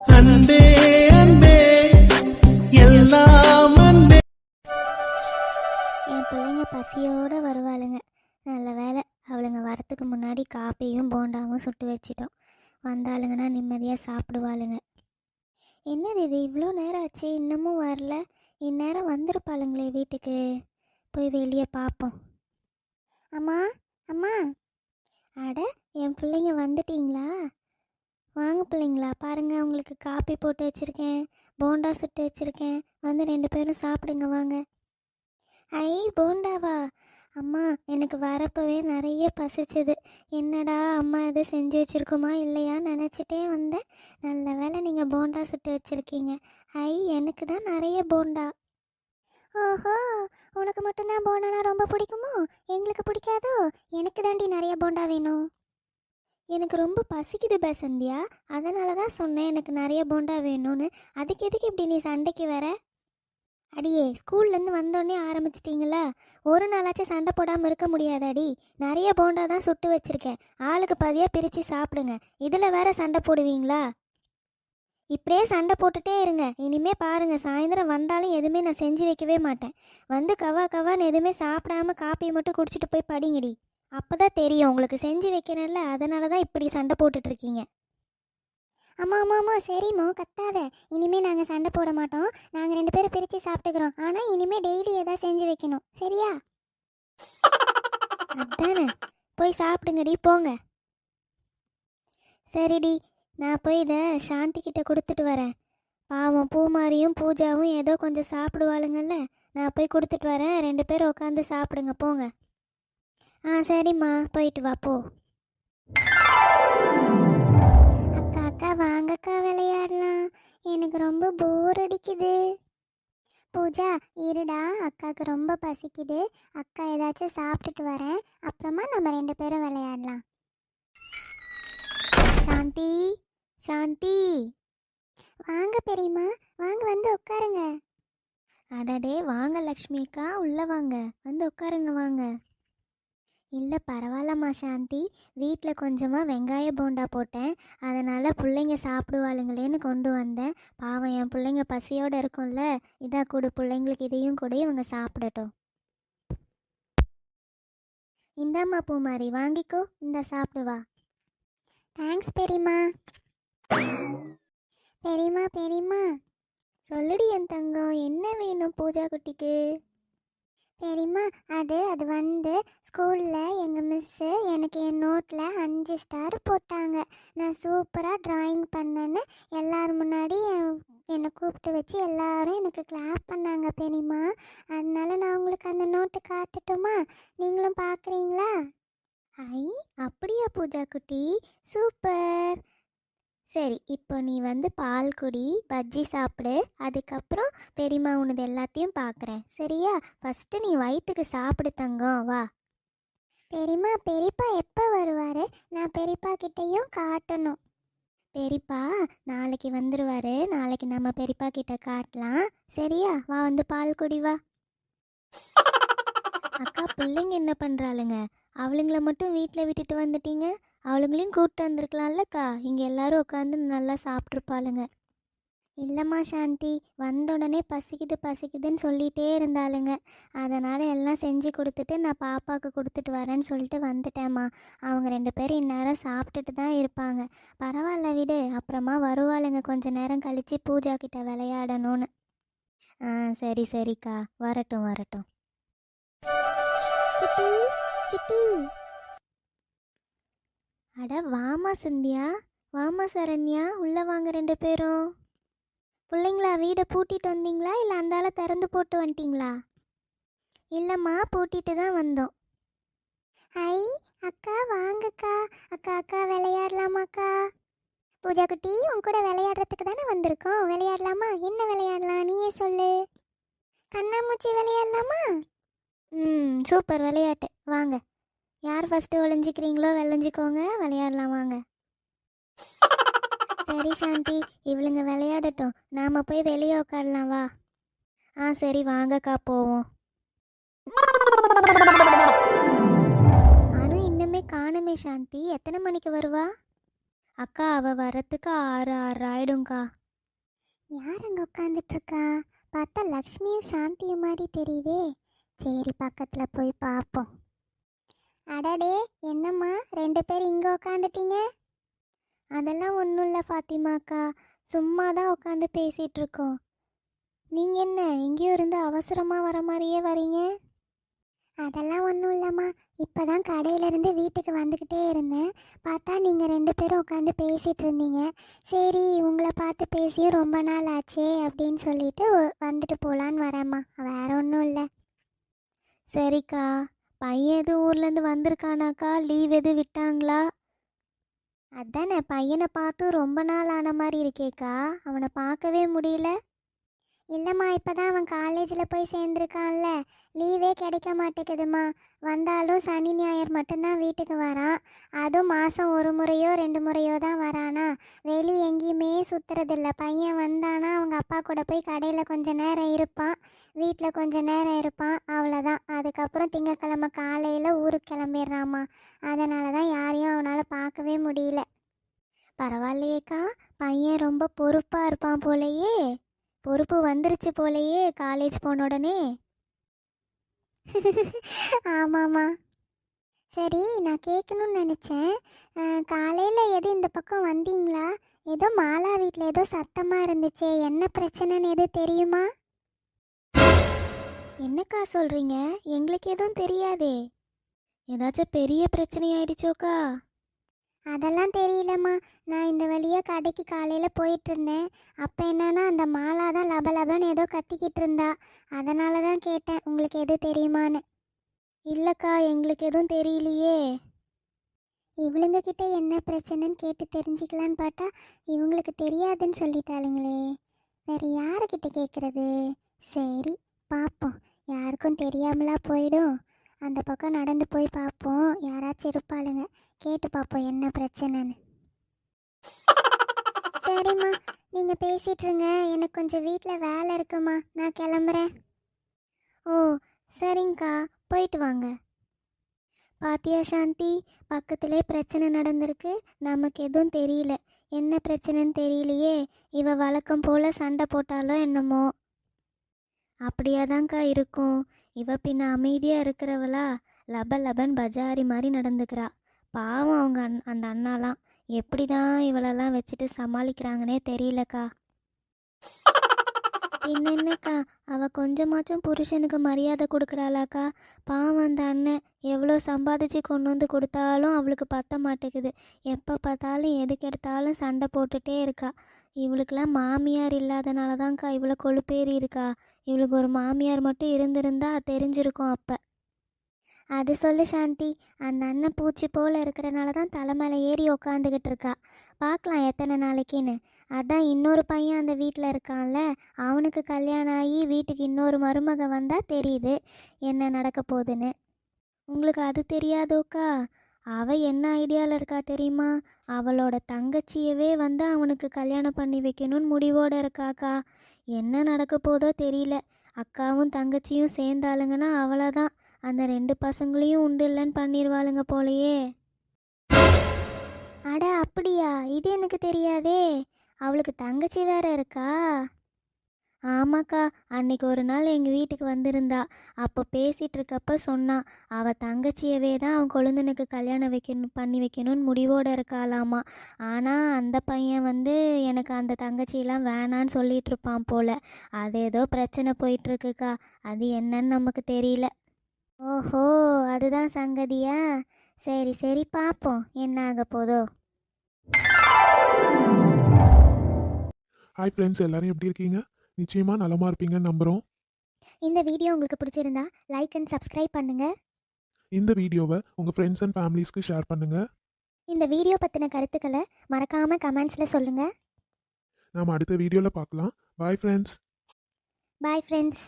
அன்பே அன்பே எல்லாம் அன்பே. என் பிள்ளைங்க பசியோடு வருவாளுங்க. நல்ல வேலை அவளுங்க வரத்துக்கு முன்னாடி காப்பியும் போண்டாவும் சுட்டு வச்சிட்டோம். வந்தாளுங்கன்னா நிம்மதியாக சாப்பிடுவாளுங்க. என்னது இது? இவ்வளோ நேரம் ஆச்சு இன்னமும் வரல. இந்நேரம் வந்திருப்பாளுங்களே வீட்டுக்கு. போய் வெளியே பார்ப்போம் அம்மா அம்மா. அட என் பிள்ளைங்க வந்துட்டீங்களா? வாங்க பிள்ளைங்களா பாருங்க உங்களுக்கு காப்பி போட்டு வச்சுருக்கேன் போண்டா சுட்டு வச்சுருக்கேன். வந்து ரெண்டு பேரும் சாப்பிடுங்க வாங்க. ஐ போண்டாவா? அம்மா எனக்கு வரப்பவே நிறைய பசிச்சது. என்னடா அம்மா எது செஞ்சு வச்சுருக்குமா இல்லையா நினச்சிட்டே வந்தேன். நல்ல வேளை நீங்கள் போண்டா சுட்டு வச்சுருக்கீங்க. ஐ எனக்கு தான் நிறைய போண்டா. ஓஹோ உனக்கு மட்டும்தான் போண்டானா ரொம்ப பிடிக்குமோ? எங்களுக்கு பிடிக்காதோ? எனக்கு தாண்டி நிறைய போண்டா வேணும். எனக்கு ரொம்ப பசிக்குது பசந்தியா அதனால தான் சொன்னேன் எனக்கு நிறைய போண்டா வேணும்னு. அதுக்கு எதுக்கு இப்படி நீ சண்டைக்கு வர? அடியே ஸ்கூல்லேருந்து வந்தோடனே ஆரம்பிச்சிட்டிங்களா? ஒரு நாளாச்சும் சண்டை போடாமல் இருக்க முடியாதாடி. நிறைய போண்டா தான் சுட்டு வச்சுருக்கேன். ஆளுக்கு பாதியாக பிரித்து சாப்பிடுங்க. இதில் வேற சண்டை போடுவீங்களா? இப்படியே சண்டை போட்டுட்டே இருங்க. இனிமே பாருங்க சாயந்தரம் வந்தாலும் எதுவுமே நான் செஞ்சு வைக்கவே மாட்டேன். வந்து கவா கவான்னு எதுவுமே சாப்பிடாம காப்பியை மட்டும் குடிச்சிட்டு போய் படிங்கடி. அப்போ தான் தெரியும். உங்களுக்கு செஞ்சு வைக்கிறேன்ல அதனால தான் இப்படி சண்டை போட்டுட்ருக்கீங்க. இருக்கீங்க ஆமாம் ஆமாம் சரிம்மா கத்தாத. இனிமேல் நாங்கள் சண்டை போட மாட்டோம். நாங்கள் ரெண்டு பேரும் பிரித்து சாப்பிட்டுக்கிறோம். ஆனால் இனிமேல் டெய்லி எதாவது செஞ்சு வைக்கணும். சரியா? அதானே. போய் சாப்பிடுங்கடி போங்க. சரிடி நான் போய் இதை சாந்தி கிட்ட கொடுத்துட்டு வரேன். பாவம் பூமாரியும் பூஜாவும் ஏதோ கொஞ்சம் சாப்பிடுவாளுங்கள்ல நான் போய் கொடுத்துட்டு வரேன். ரெண்டு பேரும் உட்காந்து சாப்பிடுங்க போங்க. ஆ சரிம்மா. போயிட்டு வா போ. அக்கா அக்கா வாங்கக்கா விளையாடலாம். எனக்கு ரொம்ப போர் அடிக்குது. பூஜா இருடா. அக்காவுக்கு ரொம்ப பசிக்குது. அக்கா ஏதாச்சும் சாப்பிட்டுட்டு வரேன். அப்புறமா நம்ம ரெண்டு பேரும் விளையாடலாம். சாந்தி சாந்தி. வாங்க பெரியம்மா. வாங்க வந்து உட்காருங்க. அடடே வாங்க லக்ஷ்மி அக்கா. உள்ள வாங்க. வந்து உட்காருங்க வாங்க. இல்லை பரவாயில்லம்மா சாந்தி. வீட்டில் கொஞ்சமாக வெங்காய போண்டா போட்டேன். அதனால் பிள்ளைங்க சாப்பிடுவாளுங்களேன்னு கொண்டு வந்தேன். பாவம் என் பிள்ளைங்க பசியோடு இருக்கும்ல. இதா கொடு பிள்ளைங்களுக்கு இதையும் கூட இவங்க சாப்பிடட்டும். இந்தாம்மா பூமாரி வாங்கிக்கோ. இந்த சாப்பிடுவா தேங்க்ஸ் பெரியம்மா. பெரியம்மா பெரியம்மா. சொல்லுடி என் தங்கம். என்ன வேணும் பூஜா குட்டிக்கு தெரியுமா? அது அது வந்து ஸ்கூலில் எங்கள் மிஸ்ஸு எனக்கு என் நோட்டில் அஞ்சு ஸ்டார் போட்டாங்க. நான் சூப்பராக ட்ராயிங் பண்ணேன்னு எல்லார் முன்னாடி என்னை கூப்பிட்டு வச்சு எல்லாரும் எனக்கு கிளாப் பண்ணாங்க பெரியம்மா. அதனால நான் உங்களுக்கு அந்த நோட்டு காட்டட்டுமா? நீங்களும் பார்க்குறீங்களா? ஐ அப்படியா பூஜா குட்டி சூப்பர் சரி இப்போ நீ வந்து பால் குடி பஜ்ஜி சாப்பிடு. அதுக்கப்புறம் பெரியம்மா உனது எல்லாத்தையும் பார்க்குறேன் சரியா? ஃபஸ்ட்டு நீ வயிற்றுக்கு சாப்பிடு தங்கம். வா. பெரியம்மா பெரியப்பா எப்போ வருவார்? நான் பெரியப்பா கிட்டேயும் காட்டணும். பெரியப்பா நாளைக்கு வந்துடுவார் நாளைக்கு நம்ம பெரியப்பா கிட்ட காட்டலாம். சரியா? வா வந்து பால் குடி வா. அக்கா பிள்ளைங்க என்ன பண்ணுறாளுங்க அவளுங்கள மட்டும் வீட்டில் விட்டுட்டு வந்துட்டீங்க? அவளுங்களையும் கூப்பிட்டு வந்திருக்கலாம்லக்கா. இங்கே எல்லாரும் உட்காந்து நல்லா சாப்பிட்ருப்பாளுங்க இல்லைம்மா சாந்தி வந்த உடனே பசிக்குது பசிக்குதுன்னு சொல்லிகிட்டே இருந்தாளுங்க. அதனால் எல்லாம் செஞ்சு கொடுத்துட்டு நான் பாப்பாவுக்கு கொடுத்துட்டு வரேன்னு சொல்லிட்டு வந்துட்டேம்மா. அவங்க ரெண்டு பேரும் இந்நேரம் சாப்பிட்டுட்டு தான் இருப்பாங்க. பரவாயில்ல விடு அப்புறமா வருவாளுங்க கொஞ்ச நேரம் கழித்து பூஜா கிட்ட விளையாடணும்னு. ஆ சரி சரிக்கா. வரட்டும் வரட்டும். சித்தி சித்தி. அட வாமா சந்தியா. வாமா சரண்யா. உள்ள வாங்க ரெண்டு பேரும். பிள்ளைங்களா வீடை பூட்டிட்டு வந்தீங்களா? இல்லை அந்தால திறந்து போட்டு வந்துட்டீங்களா? இல்லைம்மா பூட்டிட்டு தான் வந்தோம். ஐ அக்கா வாங்கக்கா. அக்கா அக்கா விளையாடலாமாக்கா? பூஜா குட்டி உன் கூட விளையாடுறதுக்கு தானே வந்திருக்கோம். விளையாடலாமா? என்ன விளையாடலாம்? நீயே சொல்லு. கண்ணாமூச்சி விளையாடலாமா? ம் சூப்பர். விளையாட்டு. வாங்க. யார் ஃபஸ்ட்டு ஒளிஞ்சிக்கிறீங்களோ விளைஞ்சிக்கோங்க விளையாடலாம் வாங்க. சரி சாந்தி இவளுங்க விளையாடட்டும். நாம போய் வெளியே உட்காரலாம் வா. ஆ சரி வாங்கக்கா போவோம். அனு இன்னுமே காணுமே சாந்தி. எத்தனை மணிக்கு வருவா? அக்கா அவள் வரத்துக்கு ஆறு ஆறு ஆயிடும்க்கா. யார் அங்கே உட்காந்துட்டு இருக்கா பார்த்தா லக்ஷ்மியும் சாந்தியும் மாதிரி தெரியுதே. சரி பக்கத்தில் போய் பார்ப்போம். அடடே என்னம்மா? ரெண்டு பேர் இங்கே உட்காந்துட்டீங்க அதெல்லாம் ஒன்றும் இல்லை ஃபாத்திமாக்கா சும்மா தான் உட்காந்து பேசிகிட்டு இருக்கோம் நீங்கள் என்ன எங்கேயோ இருந்து அவசரமாக வர மாதிரியே வரீங்க? அதெல்லாம் ஒன்றும் இல்லைம்மா. இப்போ தான் கடையிலேருந்து வீட்டுக்கு வந்துக்கிட்டே இருந்தேன். பார்த்தா நீங்கள் ரெண்டு பேரும் உட்காந்து பேசிகிட்டு இருந்தீங்க சரி உங்களை பார்த்து பேசியும் ரொம்ப நாள் ஆச்சே அப்படின்னு சொல்லிட்டு வந்துட்டு போகலான்னு வரேம்மா. வேற ஒன்றும் இல்லை. சரிக்கா. பையன் எதுவும் ஊர்லேருந்து வந்திருக்கானாக்கா? லீவ் எதுவும் விட்டாங்களா? அதானே பையனை பார்த்தும் ரொம்ப நாள் ஆன மாதிரி இருக்கேக்கா. அவனை பார்க்கவே முடியல. இல்லைம்மா இப்போ தான் அவன் காலேஜில் போய் சேர்ந்துருக்கான்ல. லீவே கிடைக்க மாட்டேங்குதுமா வந்தாலும் சனி ஞாயிறு மட்டும்தான் வீட்டுக்கு வரான். அதுவும் மாதம் ஒரு முறையோ ரெண்டு முறையோ தான் வரானா. வெளி எங்கேயுமே சுற்றுறதில்ல பையன் வந்தானா அவங்க அப்பா கூட போய் கடையில் கொஞ்ச நேரம் இருப்பான். வீட்டில் கொஞ்ச நேரம் இருப்பான். அவ்வளோதான் அதுக்கப்புறம் திங்கக்கிழமை காலையில் ஊருக்கு கிளம்பிடுறாம்மா. அதனால தான் யாரையும் அவனால் பார்க்கவே முடியல. பரவாயில்லையேக்கா. பையன் ரொம்ப பொறுப்பாக இருப்பான் போலயே. பொறுப்பு வந்துருச்சு போலயே காலேஜ் போன உடனே. ஆமாம்மா. சரி நான் கேட்கணும்னு நினச்சேன். காலையில் எது இந்த பக்கம் வந்தீங்களா? ஏதோ மாலா வீட்டில் ஏதோ சத்தமாக இருந்துச்சே என்ன பிரச்சனைன்னு எது தெரியுமா? என்னக்கா சொல்கிறீங்க எங்களுக்கு எதுவும் தெரியாதே. ஏதாச்சும் பெரிய பிரச்சனை ஆயிடுச்சோக்கா? அதெல்லாம் தெரியலம்மா. நான் இந்த வழியாக கடைக்கு காலையில் போயிட்டு இருந்தேன் அப்போ என்னன்னா அந்த மாலா தான் லபலபன்னு ஏதோ கத்திக்கிட்டு இருந்தா அதனால தான் கேட்டேன் உங்களுக்கு எது தெரியுமான்னு? இல்லைக்கா எங்களுக்கு எதுவும் தெரியலையே. இவளுங்க கிட்ட என்ன பிரச்சனைன்னு கேட்டு தெரிஞ்சுக்கலான்னு பார்த்தா இவங்களுக்கு தெரியாதுன்னு சொல்லிட்டாளுங்களே. வேற யாருக்கிட்ட கேட்குறது சரி பார்ப்போம் யாருக்கும் தெரியாமலா போயிடும். அந்த பக்கம் நடந்து போய் பார்ப்போம் யாராச்சும் இருப்பாளுங்க. கேட்டு பார்ப்போம் என்ன பிரச்சனைன்னு. சரிம்மா நீங்கள் பேசிட்டு இருங்க எனக்கு கொஞ்சம் வீட்டில் வேலை இருக்குமா. நான் கிளம்புறேன். ஓ சரிங்கக்கா போயிட்டு வாங்க. பாத்தியா சாந்தி? பக்கத்திலே பிரச்சனை நடந்திருக்கு. நமக்கு எதுவும் தெரியல. என்ன பிரச்சனைன்னு தெரியலையே. இவ வழக்கம் போல சண்டை போட்டாலோ என்னமோ. அப்படியாதாங்க்கா இருக்கும். இவ பின்ன அமைதியாக இருக்கிறவளா? லப லபன் பஜாரி மாதிரி நடந்துக்கிறா. பாவம் அவங்க அண் அந்த அண்ணாலாம். எப்படி தான் இவளெல்லாம் வச்சுட்டு சமாளிக்கிறாங்கன்னே தெரியலக்கா. என்னென்னக்கா அவள் அவ கொஞ்சமாச்சும் புருஷனுக்கு மரியாதை கொடுக்குறாளாக்கா. பாவம் அந்த அண்ணன் எவ்வளோ சம்பாதிச்சு கொண்டு வந்து கொடுத்தாலும் அவளுக்கு பத்த மாட்டேங்குது. எப்போ பார்த்தாலும் எதுக்கு எடுத்தாலும் சண்டை போட்டுட்டே இருக்கா. இவளுக்கெல்லாம் மாமியார் இல்லாதனால தான்க்கா இவ்வளோ கொழுப்பேறி இருக்கா. இவளுக்கு ஒரு மாமியார் மட்டும் இருந்திருந்தா தெரிஞ்சிருக்கும் அப்போ. அது சொல்லு சாந்தி. அந்த அண்ணன் பூச்சி போல் இருக்கிறனால தான் தலைமையில ஏறி உக்காந்துக்கிட்டு இருக்கா. பார்க்கலாம் எத்தனை நாளைக்குன்னு. அதான் இன்னொரு பையன் அந்த வீட்டில் இருக்கான்ல. அவனுக்கு கல்யாணம் ஆகி வீட்டுக்கு இன்னொரு மருமக வந்தால் தெரியுது என்ன நடக்க போகுதுன்னு. உங்களுக்கு அது தெரியாதோக்கா? அவ என்ன ஐடியாவில் இருக்கா தெரியுமா? அவளோட தங்கச்சியவே வந்து அவனுக்கு கல்யாணம் பண்ணி வைக்கணும்னு முடிவோடு இருக்காக்கா. என்ன நடக்க போதோ தெரியல. அக்காவும் தங்கச்சியும் சேர்ந்தாளுங்கன்னா அவ்வளோதான் அந்த ரெண்டு பசங்களையும் உண்டு இல்லைன்னு பண்ணிடுவாளுங்க போலையே. அட அப்படியா? இது எனக்கு தெரியாதே. அவளுக்கு தங்கச்சி வேற இருக்கா? ஆமாக்கா அன்னைக்கு ஒரு நாள் எங்கள் வீட்டுக்கு வந்திருந்தா. அப்போ பேசிகிட்டு இருக்கப்ப சொன்னான் அவள் தங்கச்சியவே தான் அவன் கொழுந்தனுக்கு கல்யாணம் வைக்கணும் பண்ணி வைக்கணும்னு முடிவோடு இருக்காளாமா. ஆனால் அந்த பையன் வந்து எனக்கு அந்த தங்கச்சியெல்லாம் வேணான்னு சொல்லிகிட்ருப்பான் இருப்பான் அது ஏதோ பிரச்சனை போயிட்டுருக்குக்கா. அது என்னன்னு நமக்கு தெரியல. ஓஹோ அதுதான் சங்கதியா? சரி சரி பார்ப்போம் என்ன ஆக போதோ? ஹாய் ஃப்ரெண்ட்ஸ் எல்லாரும் எப்படி இருக்கீங்க? நிச்சயமா நலமா இருப்பீங்கன்னு நம்புறோம். இந்த வீடியோ உங்களுக்கு பிடிச்சிருந்தா லைக் அண்ட் சப்ஸ்கிரைப் பண்ணுங்கள் இந்த வீடியோவை உங்க ஃப்ரெண்ட்ஸ் அண்ட் ஃபேமிலிஸ்க்கு ஷேர் பண்ணுங்க. இந்த வீடியோ பற்றின கருத்துக்களை மறக்காமல் கமெண்ட்ஸில் சொல்லுங்கள் நாம அடுத்த வீடியோல பார்க்கலாம். Bye friends bye friends